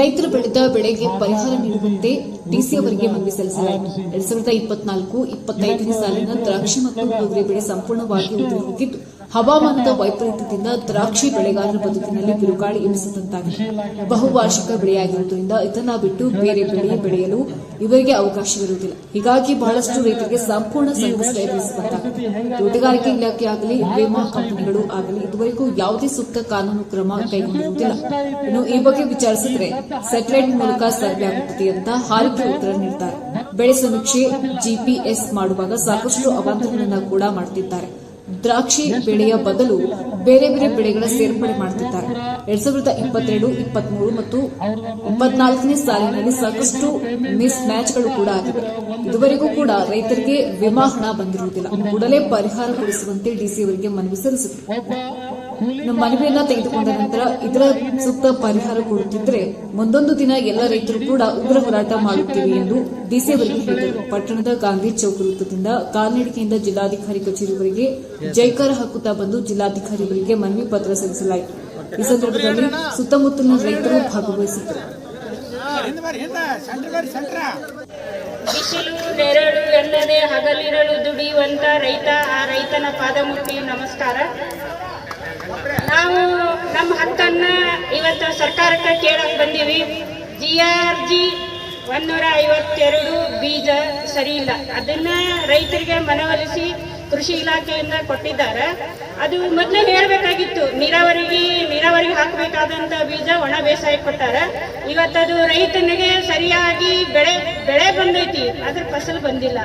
ರೈತರು ಬೆಳೆದ ಬೆಳೆಗೆ ಪರಿಹಾರ ನೀಡುವಂತೆ ಡಿಸಿ ಅವರಿಗೆ ಮನವಿ ಸಲ್ಲಿಸಲಾಯಿತು. ಎರಡ್ ಸಾವಿರದ ಇಪ್ಪತ್ನಾಲ್ಕು, ಇಪ್ಪತ್ತೈದನೇ ಸಾಲಿನ ದ್ರಾಕ್ಷಿ ಮತ್ತು ತೊಗರಿ ಬೆಳೆ ಸಂಪೂರ್ಣವಾಗಿ ಉದುರಿ ಹೋಗಿದ್ದು ಹವಾಮಾನದ ವೈಪರೀತ್ಯದಿಂದ ದ್ರಾಕ್ಷಿ ಬೆಳೆಗಾರರ ಬದುಕಿನಲ್ಲಿ ಬಿರುಗಾಳಿ ಎನಿಸಿದಂತಾಗಿದೆ. ಬಹುವಾರ್ಷಿಕ ಬೆಳೆಯಾಗಿರುವುದರಿಂದ ಇದನ್ನ ಬಿಟ್ಟು ಬೇರೆ ಬೆಳೆ ಬೆಳೆಯಲು ಇವರಿಗೆ ಅವಕಾಶವಿರುವುದಿಲ್ಲ ಹೀಗಾಗಿ ಬಹಳಷ್ಟು ರೈತರಿಗೆ ಸಂಪೂರ್ಣ ಸಂಕಷ್ಟ ಎದುರಿಸುವಂತಾಗಿದೆ ತೋಟಗಾರಿಕೆ ಇಲಾಖೆ ಆಗಲಿ, ವಿಮಾ ಕಂಪನಿಗಳು ಆಗಲಿ ಇದುವರೆಗೂ ಯಾವುದೇ ಸೂಕ್ತ ಕಾನೂನು ಕ್ರಮ ಕೈಗೊಂಡಿರುವುದಿಲ್ಲ. ಇನ್ನು ಈ ಬಗ್ಗೆ ವಿಚಾರಿಸಿದ್ರೆ ಸ್ಯಾಟಲೈಟ್ ಮೂಲಕ ಸರ್ವೆ ಆಗುತ್ತದೆ ಅಂತ ಹಾರಿಕೆ ಉತ್ತರ ನೀಡಿದ್ದಾರೆ ಬೆಳೆ ಸಮೀಕ್ಷೆ ಜಿಪಿಎಸ್ ಮಾಡುವಾಗ ಸಾಕಷ್ಟು ಅವಾಂತರಗಳನ್ನು ಕೂಡ ಮಾಡುತ್ತಿದ್ದಾರೆ ದ್ರಾಕ್ಷಿ ಬೆಳೆಯ ಬದಲು ಬೇರೆ ಬೇರೆ ಬೆಳೆಗಳ ಸೇರ್ಪಡೆ ಮಾಡುತ್ತಿದ್ದಾರೆ ಎರಡ್ ಸಾವಿರದ ಇಪ್ಪತ್ತೆರಡು, ಇಪ್ಪತ್ಮೂರು ಮತ್ತು ಇಪ್ಪತ್ನಾಲ್ಕನೇ ಸಾಲಿನಲ್ಲಿ ಸಾಕಷ್ಟು ಮಿಸ್ ಮ್ಯಾಚ್ಗಳು ಕೂಡ ಆಗಿವೆ. ಇದುವರೆಗೂ ಕೂಡ ರೈತರಿಗೆ ವಿಮಾ ಹಣ ಬಂದಿರುವುದಿಲ್ಲ. ಕೂಡಲೇ ಪರಿಹಾರ ಕೊಡಿಸುವಂತೆ ಡಿಸಿ ಅವರಿಗೆ ಮನವಿ ಸಲ್ಲಿಸಿದರು. ನಮ್ಮ ಮನವಿಯನ್ನ ತೆಗೆದುಕೊಂಡ ನಂತರ ಇದರ ಸೂಕ್ತ ಪರಿಹಾರ ಕೊಡುತ್ತಿದ್ರೆ ಮುಂದೊಂದು ದಿನ ಎಲ್ಲ ರೈತರು ಕೂಡ ಉಗ್ರ ಹೋರಾಟ ಮಾಡುತ್ತೇವೆ ಎಂದು ಡಿಸಿ ಅವರಿಗೆ ಹೇಳಿದರು. ಪಟ್ಟಣದ ಗಾಂಧಿ ಚೌಕ್ ವೃತ್ತದಿಂದ ಕಾಲ್ನಡಿಕೆಯಿಂದ ಜಿಲ್ಲಾಧಿಕಾರಿ ಕಚೇರಿವರೆಗೆ ಜೈಕಾರ ಹಾಕುತ್ತಾ ಬಂದು ಜಿಲ್ಲಾಧಿಕಾರಿಗಳಿಗೆ ಮನವಿ ಪತ್ರ ಸಲ್ಲಿಸಲಾಯಿತು. ಈ ಸಂದರ್ಭದಲ್ಲಿ ಸುತ್ತಮುತ್ತಲಿನ ರೈತರು ಭಾಗವಹಿಸಿದ್ದರು. ಬಿಸಿಲು, ನೆರಳು ಎನ್ನದೆ ಹಗಲಿರಲು ದುಡಿಯುವಂತ ರೈತ, ಆ ರೈತನ ಪಾದ ನಮಸ್ಕಾರ. ನಾವು ನಮ್ಮ ಹಕ್ಕನ್ನ ಇವತ್ತು ಸರ್ಕಾರಕ್ಕೆ ಕೇಳಕ್ ಬಂದೀವಿ. ಜಿ ಆರ್ ಜಿ ಒಂದೂರ ಐವತ್ತೆರಡು ಬೀಜ ಸರಿ ಇಲ್ಲ ಅದನ್ನ ರೈತರಿಗೆ ಮನವೊಲಿಸಿ ಕೃಷಿ ಇಲಾಖೆಯಿಂದ ಕೊಟ್ಟಿದ್ದಾರೆ. ಅದು ಮೊದಲು ಹೇಳಬೇಕಾಗಿತ್ತು, ನೀರಾವರಿಗೆ ನೀರಾವರಿಗೆ ಹಾಕಬೇಕಾದಂಥ ಬೀಜ ಒಣ ಬೇಸಾಯ ಕೊಟ್ಟಾರ ಇವತ್ತದು ರೈತನಿಗೆ ಸರಿಯಾಗಿ ಬೆಳೆ ಬೆಳೆ ಬಂದೈತಿ ಅದ್ರ ಫಸಲು ಬಂದಿಲ್ಲ.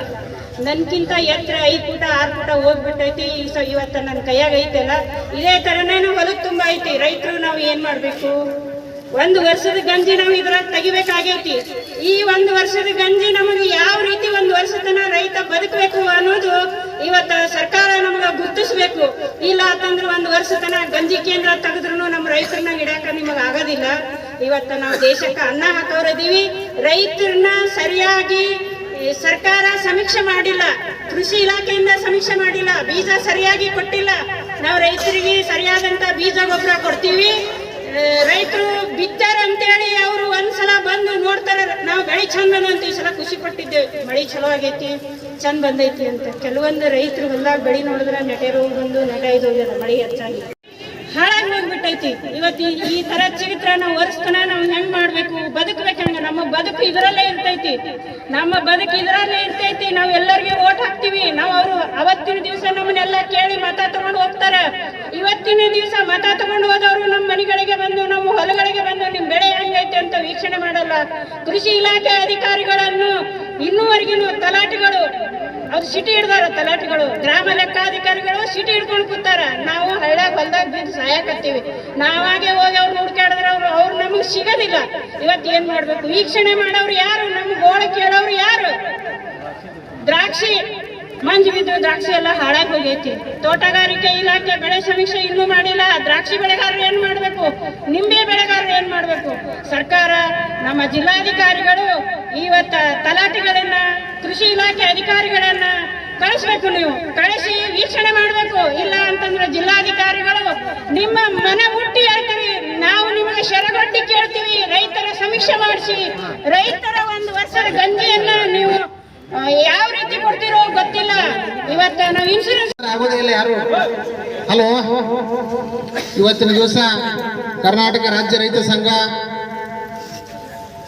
ನನ್ಗಿಂತ ಎತ್ತರ ಐದು ಪುಟ, ಆರು ಪುಟ ಹೋಗ್ಬಿಟ್ಟೈತಿ. ಸೊ, ಇವತ್ತು ನನ್ನ ಕೈಯಾಗ ಐತಲ್ಲ. ಇದೇ ಥರನೇ ಹೊಲಕ್ಕೆ ತುಂಬ ಐತಿ. ರೈತರು ನಾವು ಏನು ಮಾಡಬೇಕು? ಒಂದು ವರ್ಷದ ಗಂಜಿ ನಾವು ಇದ್ರ ತೆಗಿಬೇಕಾಗೈತಿ. ಈ ಒಂದು ವರ್ಷದ ಗಂಜಿ ನಮಗೆ ಯಾವ ರೀತಿ ಒಂದು ವರ್ಷತನ ರೈತ ಬದುಕಬೇಕು ಅನ್ನೋದು ಇವತ್ತ ಸರ್ಕಾರ ನಮಗೆ ಗುರ್ತಿಸ್ಬೇಕು. ಇಲ್ಲ ಅಂತಂದ್ರೆ ಒಂದು ವರ್ಷತನ ಗಂಜಿ ಕೇಂದ್ರ ತೆಗೆದ್ರು ನಮ್ಮ ರೈತರನ್ನ ಇಡಾಕ ನಿಮಗೆ ಆಗೋದಿಲ್ಲ. ಇವತ್ತ ನಾವು ದೇಶಕ್ಕೆ ಅನ್ನ ಹಾಕೋರದೀವಿ ರೈತರನ್ನ ಸರಿಯಾಗಿ ಸರ್ಕಾರ ಸಮೀಕ್ಷೆ ಮಾಡಿಲ್ಲ. ಕೃಷಿ ಇಲಾಖೆಯಿಂದ ಸಮೀಕ್ಷೆ ಮಾಡಿಲ್ಲ. ಬೀಜ ಸರಿಯಾಗಿ ಕೊಟ್ಟಿಲ್ಲ. ನಾವು ರೈತರಿಗೆ ಸರಿಯಾದಂತ ಬೀಜ ಗೊಬ್ಬರ ಕೊಡ್ತೀವಿ. ರೈತರು ಬಿತ್ತಾರ ಅಂತೇಳಿ ಅವರು ಒಂದ್ಸಲ ಬಂದು ನೋಡ್ತಾರೆ, ನಾವು ಬೆಳೆ ಚಂದ ಅಂತ ಈ ಸಲ ಖುಷಿ ಪಟ್ಟಿದ್ದೇವೆ. ಮಳೆ ಚಲೋ ಆಗೈತಿ, ಚಂದ ಬಂದೈತಿ ಅಂತ. ಕೆಲವೊಂದು ರೈತರು ಹೊಲ್ದಾಗ ಬೆಳೆ ನೋಡಿದ್ರೆ ನೆಟೆ ರೋಗ ಬಂದು ನೆಟ ಇದು ಮಳೆ ಹೆಚ್ಚಾಗಿ. ಹಾಳಾಗಿ ಹೋಗ್ಬಿಟ್ಟೈತಿ. ಇವತ್ತು ಈ- ತರ ಚಿತ್ರ ನಾವು ಒರೆಸ್ತನ ನಾವು ಹೆಂಗ್ ಮಾಡ್ಬೇಕು? ಬದುಕ್ಬೇಕು ಹೆಂಗ? ನಮ್ಮ ಬದುಕು ಇದರಲ್ಲೇ ಇರ್ತೈತಿ. ನಮ್ಮ ಬದುಕು ಇದರಲ್ಲೇ ಇರ್ತೈತಿ. ನಾವು ಎಲ್ಲರಿಗೆ ಓಟ್ ಹಾಕ್ತಿವಿ. ನಾವು ಅವರು ಅವತ್ತಿನ ದಿವಸ ನಮ್ಮನ್ನೆಲ್ಲ ಕೇಳಿ ಮತ ತಗೊಂಡು ಹೋಗ್ತಾರೆ. ಇವತ್ತಿನ ದಿವಸ ಮತ ತಗೊಂಡು ಹೋದವರು ನಮ್ಮ ಮನೆಗಳಿಗೆ ಬಂದು, ನಮ್ಮ ಹೊಲಗಳಿಗೆ ಬಂದು, ನಿಮ್ ಬೆಳೆ ಹೆಂಗೈತೆ ಅಂತ ವೀಕ್ಷಣೆ ಮಾಡಲ್ಲ. ಕೃಷಿ ಇಲಾಖೆ ಅಧಿಕಾರಿಗಳನ್ನು ಇನ್ನೂವರೆಗಿನ ತಲಾಟಿಗಳು. ಅವ್ರು ಸಿಟಿ ಹಿಡ್ದಾರ ತಲಾಟಿಗಳು. ಗ್ರಾಮ ಲೆಕ್ಕಾಧಿಕಾರಿಗಳು ಸಿಟಿ ಹಿಡ್ಕೊಂಡು ಕೂತಾರ. ನಾವು ಹಳ್ಳ್ಯಾಗ ಹೊಲ್ದಾಗ ಬಿದ್ದು ಸಾಯಕತ್ತೀವಿ. ನಾವಾಗೆ ಹೋಗಿ ಅವ್ರು ಹುಡ್ಕಾಡಿದ್ರೆ ಅವ್ರು ಅವ್ರು ನಮಗೆ ಸಿಗೋದಿಲ್ಲ. ಇವತ್ತು ಏನ್ ಮಾಡ್ಬೇಕು? ವೀಕ್ಷಣೆ ಮಾಡೋರು ಯಾರು? ನಮ್ಗೆ ಗೋಳ ಕೇಳೋರು ಯಾರು? ದ್ರಾಕ್ಷಿ. ಮಂಜು ಬಿದ್ದು ದ್ರಾಕ್ಷಿ ಎಲ್ಲ ಹಾಳಾಗಿ ಹೋಗೈತಿ. ತೋಟಗಾರಿಕೆ ಇಲಾಖೆ ಬೆಳೆ ಸಮೀಕ್ಷೆ ಇನ್ನೂ ಮಾಡಿಲ್ಲ. ದ್ರಾಕ್ಷಿ ಬೆಳೆಗಾರರು ಏನ್ ಮಾಡ್ಬೇಕು? ನಿಂಬೆ ಬೆಳೆಗಾರರು ಏನ್ ಮಾಡ್ಬೇಕು? ಸರ್ಕಾರ, ನಮ್ಮ ಜಿಲ್ಲಾಧಿಕಾರಿಗಳು ಇವತ್ತ ತಲಾಟೆಗಳನ್ನ, ಕೃಷಿ ಇಲಾಖೆ ಅಧಿಕಾರಿಗಳನ್ನ ಕಳಿಸ್ಬೇಕು ನೀವು. ಕಳಿಸಿ ವೀಕ್ಷಣೆ ಮಾಡಬೇಕು. ಇಲ್ಲ ಅಂತಂದ್ರೆ ಜಿಲ್ಲಾಧಿಕಾರಿಗಳು, ನಿಮ್ಮ ಮನ ಮುಟ್ಟಿ ಹೇಳ್ತೀವಿ. ನಾವು ನಿಮಗೆ ಶರಗಟ್ಟಿ ಕೇಳ್ತೀವಿ. ರೈತರ ಸಮೀಕ್ಷೆ ಮಾಡಿಸಿ. ರೈತರ ಒಂದು ವರ್ಷದ ಗಂಜಿಯನ್ನ ನೀವು ಯಾವ ರೀತಿ ಕೊಡ್ತೀರೋ ಗೊತ್ತಿಲ್ಲ. ಇವತ್ತ ನಾವು ಇನ್ಸೂರೆನ್ಸ್ ಆಗೋದಿಲ್ಲ ಯಾರು? ಹಲೋ? ಇವತ್ತಿನ ದಿವಸ ಕರ್ನಾಟಕ ರಾಜ್ಯ ರೈತ ಸಂಘ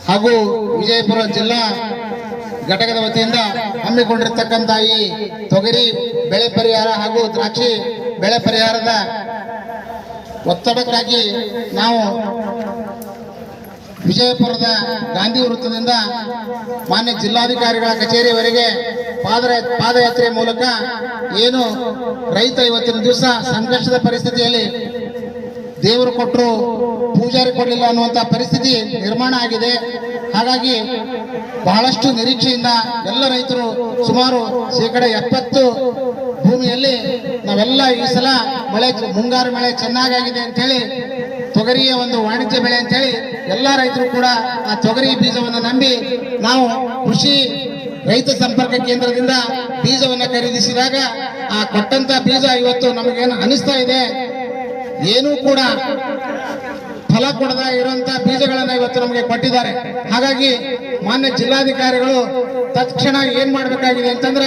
ಹಾಗೂ ವಿಜಯಪುರ ಜಿಲ್ಲಾ ಘಟಕದ ವತಿಯಿಂದ ಹಮ್ಮಿಕೊಂಡಿರ್ತಕ್ಕಂಥ ಈ ತೊಗರಿ ಬೆಳೆ ಪರಿಹಾರ ಹಾಗೂ ದ್ರಾಕ್ಷಿ ಬೆಳೆ ಪರಿಹಾರದ ಒತ್ತಡಕ್ಕಾಗಿ ನಾವು ವಿಜಯಪುರದ ಗಾಂಧಿ ವೃತ್ತದಿಂದ ಮಾನ್ಯ ಜಿಲ್ಲಾಧಿಕಾರಿಗಳ ಕಚೇರಿವರೆಗೆ ಪಾದ ಪಾದಯಾತ್ರೆ ಮೂಲಕ ಏನು ರೈತ ಇವತ್ತಿನ ದಿವಸ ಸಂಕಷ್ಟದ ಪರಿಸ್ಥಿತಿಯಲ್ಲಿ ದೇವರು ಕೊಟ್ಟರು, ಪೂಜಾರಿ ಕೊಡಲಿಲ್ಲ ಅನ್ನುವಂಥ ಪರಿಸ್ಥಿತಿ ನಿರ್ಮಾಣ ಆಗಿದೆ. ಹಾಗಾಗಿ ಬಹಳಷ್ಟು ನಿರೀಕ್ಷೆಯಿಂದ ಎಲ್ಲ ರೈತರು ಸುಮಾರು ಶೇಕಡ ಎಪ್ಪತ್ತು ಭೂಮಿಯಲ್ಲಿ ನಾವೆಲ್ಲ ಈ ಸಲ ಮಳೆ ಮುಂಗಾರು ಮಳೆ ಚೆನ್ನಾಗಾಗಿದೆ ಅಂತೇಳಿ ತೊಗರಿಯ ಒಂದು ವಾಣಿಜ್ಯ ಬೆಳೆ ಅಂತೇಳಿ ಎಲ್ಲ ರೈತರು ಕೂಡ ಆ ತೊಗರಿ ಬೀಜವನ್ನು ನಂಬಿ ನಾವು ಕೃಷಿ ರೈತ ಸಂಪರ್ಕ ಕೇಂದ್ರದಿಂದ ಬೀಜವನ್ನು ಖರೀದಿಸಿದಾಗ ಆ ಕೊಟ್ಟಂತ ಬೀಜ ಇವತ್ತು ನಮಗೇನು ಅನಿಸ್ತಾ ಇದೆ, ಏನೂ ಕೂಡ ಫಲ ಕೊಡದ ಇರುವಂತ ಬೀಜಗಳನ್ನ ಇವತ್ತು ನಮಗೆ ಕೊಟ್ಟಿದ್ದಾರೆ. ಹಾಗಾಗಿ ಮಾನ್ಯ ಜಿಲ್ಲಾಧಿಕಾರಿಗಳು ತಕ್ಷಣ ಏನ್ ಮಾಡಬೇಕಾಗಿದೆ ಅಂತಂದ್ರ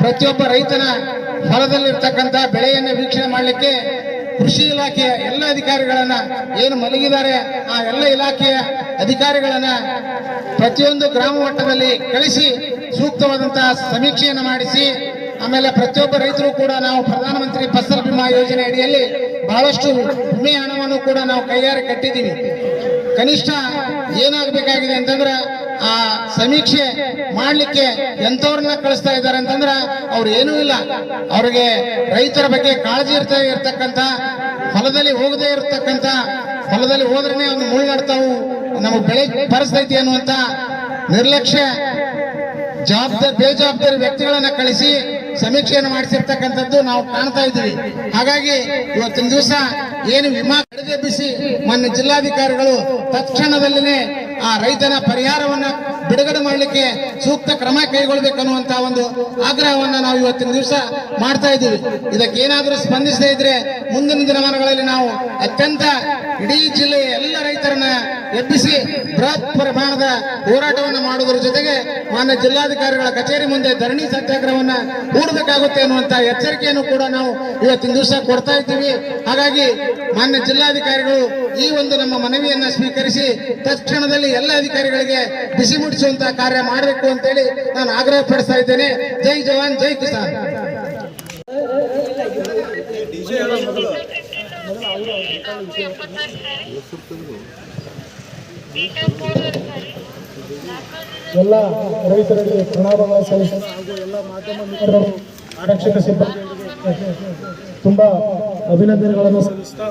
ಪ್ರತಿಯೊಬ್ಬ ರೈತನ ಹೊಲದಲ್ಲಿರ್ತಕ್ಕಂಥ ಬೆಳೆಯನ್ನು ವೀಕ್ಷಣೆ ಮಾಡಲಿಕ್ಕೆ ಕೃಷಿ ಇಲಾಖೆಯ ಎಲ್ಲ ಅಧಿಕಾರಿಗಳನ್ನ ಏನು ಮಲಗಿದ್ದಾರೆ, ಆ ಎಲ್ಲ ಇಲಾಖೆಯ ಅಧಿಕಾರಿಗಳನ್ನ ಪ್ರತಿಯೊಂದು ಗ್ರಾಮ ಮಟ್ಟದಲ್ಲಿ ಕಳಿಸಿ ಸೂಕ್ತವಾದಂತಹ ಸಮೀಕ್ಷೆಯನ್ನು ಮಾಡಿಸಿ, ಆಮೇಲೆ ಪ್ರತಿಯೊಬ್ಬ ರೈತರು ಕೂಡ ನಾವು ಪ್ರಧಾನಮಂತ್ರಿ ಫಸಲ್ ಬಿಮಾ ಯೋಜನೆ ಅಡಿಯಲ್ಲಿ ಬಹಳಷ್ಟು ವಿಮೆ ಹಣವನ್ನು ಕೂಡ ನಾವು ಕೈಯಾರೆ ಕಟ್ಟಿದ್ದೀವಿ. ಕನಿಷ್ಠ ಏನಾಗಬೇಕಾಗಿದೆ ಅಂತಂದ್ರೆ ಆ ಸಮೀಕ್ಷೆ ಮಾಡಲಿಕ್ಕೆ ಎಂಥವ್ರನ್ನ ಕಳಿಸ್ತಾ ಇದ್ದಾರೆ ಅಂತಂದ್ರೆ ಅವ್ರು ಏನೂ ಇಲ್ಲ. ಅವ್ರಿಗೆ ರೈತರ ಬಗ್ಗೆ ಕಾಳಜಿ ಇರ್ತಾ ಇರ್ತಕ್ಕಂಥ, ಹೊಲದಲ್ಲಿ ಹೋಗದೇ ಇರತಕ್ಕಂಥ, ಹೊಲದಲ್ಲಿ ಹೋದ್ರೇ ಅವ್ನು ಮುಳ್ಳು ನಡ್ತಾವು, ನಮಗೆ ಬೆಳೆ ಪರಿಸ್ಥಿತಿ ಅನ್ನುವಂಥ ನಿರ್ಲಕ್ಷ್ಯ, ಜವಾಬ್ದಾರಿ ಬೇಜವಾಬ್ದಾರಿ ವ್ಯಕ್ತಿಗಳನ್ನ ಕಳಿಸಿ ಸಮೀಕ್ಷೆಯನ್ನು ಮಾಡಿಸಿರ್ತಕ್ಕಂಥದ್ದು ನಾವು ಕಾಣ್ತಾ ಇದ್ದೀವಿ. ಹಾಗಾಗಿ ಇವತ್ತಿನ ದಿವಸ ಏನು ವಿಮಾ ಕಡಿದೆಬ್ಬಿಸಿ ಮೊನ್ನೆ ಜಿಲ್ಲಾಧಿಕಾರಿಗಳು ತಕ್ಷಣದಲ್ಲಿನೇ ಆ ರೈತನ ಪರಿಹಾರವನ್ನ ಬಿಡುಗಡೆ ಮಾಡಲಿಕ್ಕೆ ಸೂಕ್ತ ಕ್ರಮ ಕೈಗೊಳ್ಳಬೇಕನ್ನುವಂತಹ ಒಂದು ಆಗ್ರಹವನ್ನ ನಾವು ಇವತ್ತಿನ ದಿವಸ ಮಾಡ್ತಾ ಇದ್ದೀವಿ. ಇದಕ್ಕೇನಾದರೂ ಸ್ಪಂದಿಸದೇ ಇದ್ರೆ ಮುಂದಿನ ದಿನಮಾನಗಳಲ್ಲಿ ನಾವು ಅತ್ಯಂತ ಇಡೀ ಜಿಲ್ಲೆಯ ಎಲ್ಲ ರೈತರನ್ನ ಎಬ್ಬಿಸಿ ಬೃಹತ್ ಪ್ರಮಾಣದ ಹೋರಾಟವನ್ನು ಮಾಡುವುದರ ಜೊತೆಗೆ ಮಾನ್ಯ ಜಿಲ್ಲಾಧಿಕಾರಿಗಳ ಕಚೇರಿ ಮುಂದೆ ಧರಣಿ ಸತ್ಯಾಗ್ರಹವನ್ನ ಹೂಡಬೇಕಾಗುತ್ತೆ ಅನ್ನುವಂತ ಎಚ್ಚರಿಕೆಯನ್ನು ಕೂಡ ನಾವು ಇವತ್ತಿನ ದಿವಸ ಕೊಡ್ತಾ ಇದ್ದೀವಿ. ಹಾಗಾಗಿ ಮಾನ್ಯ ಜಿಲ್ಲಾಧಿಕಾರಿಗಳು ಈ ಒಂದು ನಮ್ಮ ಮನವಿಯನ್ನ ಸ್ವೀಕರಿಸಿ ತಕ್ಷಣದಲ್ಲಿ ಎಲ್ಲ ಅಧಿಕಾರಿಗಳಿಗೆ ಬಿಸಿ ಮುಟ್ಟಿಸುವಂತಹ ಕಾರ್ಯ ಮಾಡಬೇಕು ಅಂತೇಳಿ ನಾನು ಆಗ್ರಹ ಪಡಿಸ್ತಾ ಇದ್ದೇನೆ. ಜೈ ಜವಾನ್, ಜೈ ಕಿಸಾನ್. ಎಲ್ಲ ರೈತರಿಗೆ ಪ್ರಣಾಮಗಳ ಸಲ್ಲಿಸಿ ಹಾಗೂ ಎಲ್ಲ ಮಾಧ್ಯಮ ಮಿತ್ರರು ಆರಕ್ಷಕ ಸಿಬ್ಬಂದಿಗಳಿಗೆ ತುಂಬ ಅಭಿನಂದನೆಗಳನ್ನು ಸಲ್ಲಿಸ್ತಾ,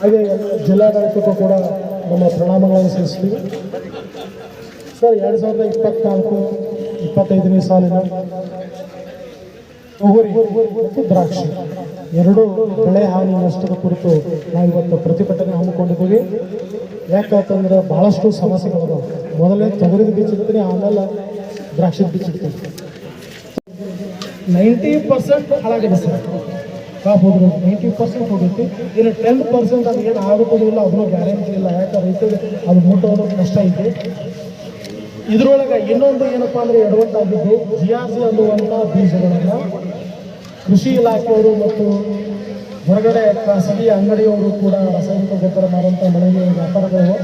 ಹಾಗೆ ಜಿಲ್ಲಾಡಳಿತಕ್ಕೂ ಕೂಡ ನಮ್ಮ ಪ್ರಣಾಮಗಳನ್ನು ಸಲ್ಲಿಸ್ತೀವಿ. ಸರ್ ಎರಡು ಸಾವಿರದ ಇಪ್ಪತ್ನಾಲ್ಕು, ಇಪ್ಪತ್ತೈದನೇ ಸಾಲಿನ ತೊಗರಿ ಮತ್ತು ದ್ರಾಕ್ಷಿ. ಎರಡೂ ಬೆಳೆ ಹಾನಿ ನಷ್ಟದ ಕುರಿತು ನಾವು ಇವತ್ತು ಪ್ರತಿಭಟನೆ ಹಮ್ಮಿಕೊಂಡಿದ್ದೀವಿ. ಯಾಕಂತಂದ್ರೆ ಬಹಳಷ್ಟು ಸಮಸ್ಯೆಗಳು ಮೊದಲೇ ತೊಗರಿ ಬೀಚಿರ್ತೀನಿ ಆಮೇಲೆ ದ್ರಾಕ್ಷಿ ಬೀಚಿರ್ತೀನಿ ನೈಂಟಿ ಪರ್ಸೆಂಟ್ ಹಾಳಾಗಿದೆ ಸರ್. ಕಾಪ್ ಹೋದ್ರೆ ನೈಂಟಿ ಪರ್ಸೆಂಟ್ ಹೋಗುತ್ತೆ ಇನ್ನು ಟೆನ್ ಪರ್ಸೆಂಟ್ ಅದು ಏನು ಆಗುತ್ತೋ ಇಲ್ಲ, ಅದನ್ನು ಗ್ಯಾರಂಟಿ ಇಲ್ಲ. ಯಾಕೆ ರೈತರಿಗೆ ಅದು ಮುಟ್ಟೋದು ಕಷ್ಟ ಐತಿ. ಇದ್ರೊಳಗೆ ಇನ್ನೊಂದು ಏನಪ್ಪ ಅಂದ್ರೆ ಎಡವಟ್ಟಾಗಿದ್ದು ಜಿಯಾಸಿ ಅನ್ನುವಂಥ ಬೀಜಗಳನ್ನು ಕೃಷಿ ಇಲಾಖೆಯವರು ಮತ್ತು ಹೊರಗಡೆ ಖಾಸಗಿ ಅಂಗಡಿಯವರು ಕೂಡ ರಾಸಾಯನಿಕ ಗೊಬ್ಬರ ಮಳೆಗೆ ವ್ಯಾಪಾರಗಳು.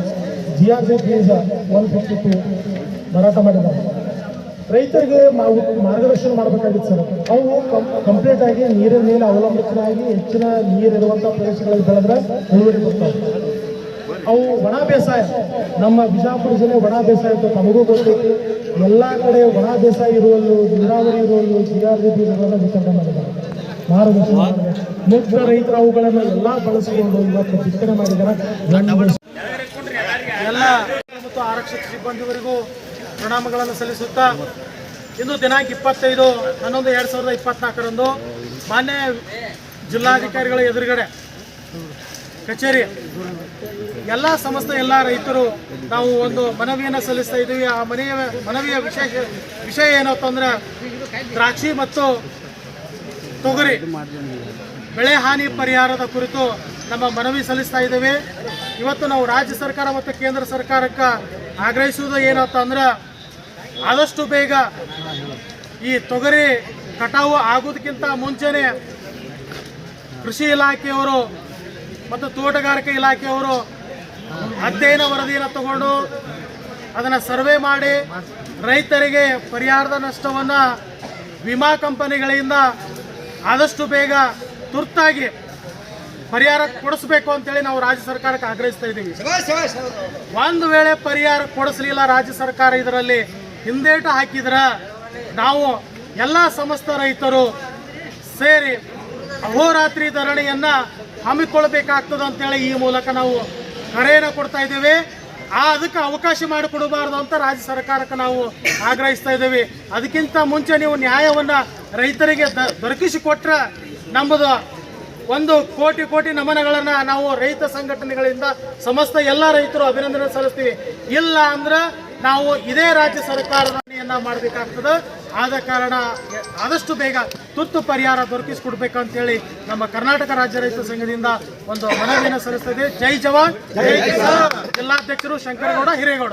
ಜಿ ಆರ್ ಸಿ ಬೀಜ ಒನ್ ಫಿಫ್ಟಿ ಟು ಮಾರಾಟ ಮಾಡಿದ್ದಾರೆ. ರೈತರಿಗೆ ನಾವು ಮಾರ್ಗದರ್ಶನ ಮಾಡಬೇಕಾಗಿತ್ತು ಸರ್. ಅವು ಕಂಪ್ಲೀಟ್ ಆಗಿ ನೀರಿನ ಮೇಲೆ ಅವಲಂಬಿತರಾಗಿ ಹೆಚ್ಚಿನ ನೀರಿರುವಂಥ ಪ್ರದೇಶಗಳಲ್ಲಿ ಬೆಳೆದ್ರೆ ಇಳುವರಿ ಬರ್ತಾವೆ ಅವು ಒಣ ಬೇಸಾಯ. ನಮ್ಮ ಬಿಜಾಪುರ ಜಿಲ್ಲೆ ಒಣ ಬೇಸಾಯ ಅಂತ ತಮಗೂ ಗೊತ್ತೈತಿ ಎಲ್ಲ ಕಡೆ ಒಣ ಬೇಸಾಯ ಇರುವಲ್ಲೂ, ನೀರಾವರಿ ಇರುವಲ್ಲೂ ಡಿ ಬೀಜಗಳನ್ನು ವಿತರಣೆ ಮಾಡಿದ್ದಾರೆ. ಮಾರ್ಗದರ್ಶನ. ಮುಗ್ಧ ರೈತರು ಅವುಗಳನ್ನು ಎಲ್ಲ ಬಳಸಿಕೊಂಡು ಇವತ್ತು ಬಿತ್ತನೆ ಮಾಡಿದ್ದಾರೆ. ಎಲ್ಲ ಮತ್ತು ಆರಕ್ಷಕ ಸಿಬ್ಬಂದಿವರಿಗೂ ಪ್ರಣಾಮಗಳನ್ನು ಸಲ್ಲಿಸುತ್ತಾ ಇಂದು ದಿನಾಂಕ ಇಪ್ಪತ್ತೈದು, ಹನ್ನೊಂದು ಎರಡು ಸಾವಿರದ ಇಪ್ಪತ್ನಾಲ್ಕರಂದು ಮಾನ್ಯ ಜಿಲ್ಲಾಧಿಕಾರಿಗಳ ಎದುರುಗಡೆ ಕಚೇರಿ ಎಲ್ಲ ಸಮಸ್ತ ಎಲ್ಲ ರೈತರು ನಾವು ಒಂದು ಮನವಿಯನ್ನು ಸಲ್ಲಿಸ್ತಾ ಇದ್ದೀವಿ. ಆ ಮನೆಯ ಮನವಿಯ ವಿಶೇಷ ವಿಷಯ ಏನಪ್ಪ ಅಂದ್ರೆ ದ್ರಾಕ್ಷಿ ಮತ್ತು ತೊಗರಿ ಬೆಳೆ ಹಾನಿ ಪರಿಹಾರದ ಕುರಿತು ನಮ್ಮ ಮನವಿ ಸಲ್ಲಿಸ್ತಾ ಇದ್ದೇವೆ. ಇವತ್ತು ನಾವು ರಾಜ್ಯ ಸರ್ಕಾರ ಮತ್ತು ಕೇಂದ್ರ ಸರ್ಕಾರಕ್ಕೆ ಆಗ್ರಹಿಸುವುದು ಏನಪ್ಪ ಅಂದ್ರೆ ಆದಷ್ಟು ಬೇಗ ಈ ತೊಗರಿ ಕಟಾವು ಆಗೋದಕ್ಕಿಂತ ಮುಂಚೆನೆ ಕೃಷಿ ಇಲಾಖೆಯವರು ಮತ್ತು ತೋಟಗಾರಿಕೆ ಇಲಾಖೆಯವರು ಅಧ್ಯಯನ ವರದಿಯನ್ನು ತಗೊಂಡು ಅದನ್ನು ಸರ್ವೆ ಮಾಡಿ ರೈತರಿಗೆ ಪರಿಹಾರದ ನಷ್ಟವನ್ನು ವಿಮಾ ಕಂಪನಿಗಳಿಂದ ಆದಷ್ಟು ಬೇಗ ತುರ್ತಾಗಿ ಪರಿಹಾರ ಕೊಡಿಸ್ಬೇಕು ಅಂತೇಳಿ ನಾವು ರಾಜ್ಯ ಸರ್ಕಾರಕ್ಕೆ ಆಗ್ರಹಿಸ್ತಾ ಇದ್ದೀವಿ. ಒಂದು ವೇಳೆ ಪರಿಹಾರ ಕೊಡಿಸಲಿಲ್ಲ ರಾಜ್ಯ ಸರ್ಕಾರ ಇದರಲ್ಲಿ ಹಿಂದೇಟು ಹಾಕಿದ್ರೆ ನಾವು ಎಲ್ಲ ಸಮಸ್ತ ರೈತರು ಸೇರಿ ಅಹೋರಾತ್ರಿ ಧರಣಿಯನ್ನ ಹಮ್ಮಿಕೊಳ್ಬೇಕಾಗ್ತದೆ ಅಂತೇಳಿ ಈ ಮೂಲಕ ನಾವು ಕರೆಯನ್ನು ಕೊಡ್ತಾ ಇದ್ದೇವೆ. ಆ, ಅದಕ್ಕೆ ಅವಕಾಶ ಮಾಡಿಕೊಡಬಾರ್ದು ಅಂತ ರಾಜ್ಯ ಸರ್ಕಾರಕ್ಕೆ ನಾವು ಆಗ್ರಹಿಸ್ತಾ ಇದ್ದೇವೆ. ಅದಕ್ಕಿಂತ ಮುಂಚೆ ನೀವು ನ್ಯಾಯವನ್ನ ರೈತರಿಗೆ ದ, ದೊರಕಿಸಿಕೊಟ್ರೆ ನಮ್ಮದು ಒಂದು ಕೋಟಿ ಕೋಟಿ ನಮನಗಳನ್ನು ನಾವು ರೈತ ಸಂಘಟನೆಗಳಿಂದ ಸಮಸ್ತ ಎಲ್ಲ ರೈತರು ಅಭಿನಂದನೆ ಸಲ್ಲಿಸ್ತೀವಿ. ಇಲ್ಲ ಅಂದ್ರೆ ನಾವು ಇದೇ ರಾಜ್ಯ ಸರ್ಕಾರದ ಮಾಡಬೇಕಾಗ್ತದೆ. ಆದ ಕಾರಣ ಆದಷ್ಟು ಬೇಗ ತುತ್ತು ಪರಿಹಾರ ದೊರಕಿಸಿಕೊಡ್ಬೇಕು ಅಂತೇಳಿ ನಮ್ಮ ಕರ್ನಾಟಕ ರಾಜ್ಯ ರೈತ ಸಂಘದಿಂದ ಒಂದು ಮನವಿಯನ್ನು ಸಲ್ಲಿಸ್ತದೆ. ಜೈ ಜವಾನ್ ಜೈ ಕಿಸಾನ್. ಜಿಲ್ಲಾಧ್ಯಕ್ಷರು ಶಂಕರಗೌಡ ಹಿರೇಗೌಡ.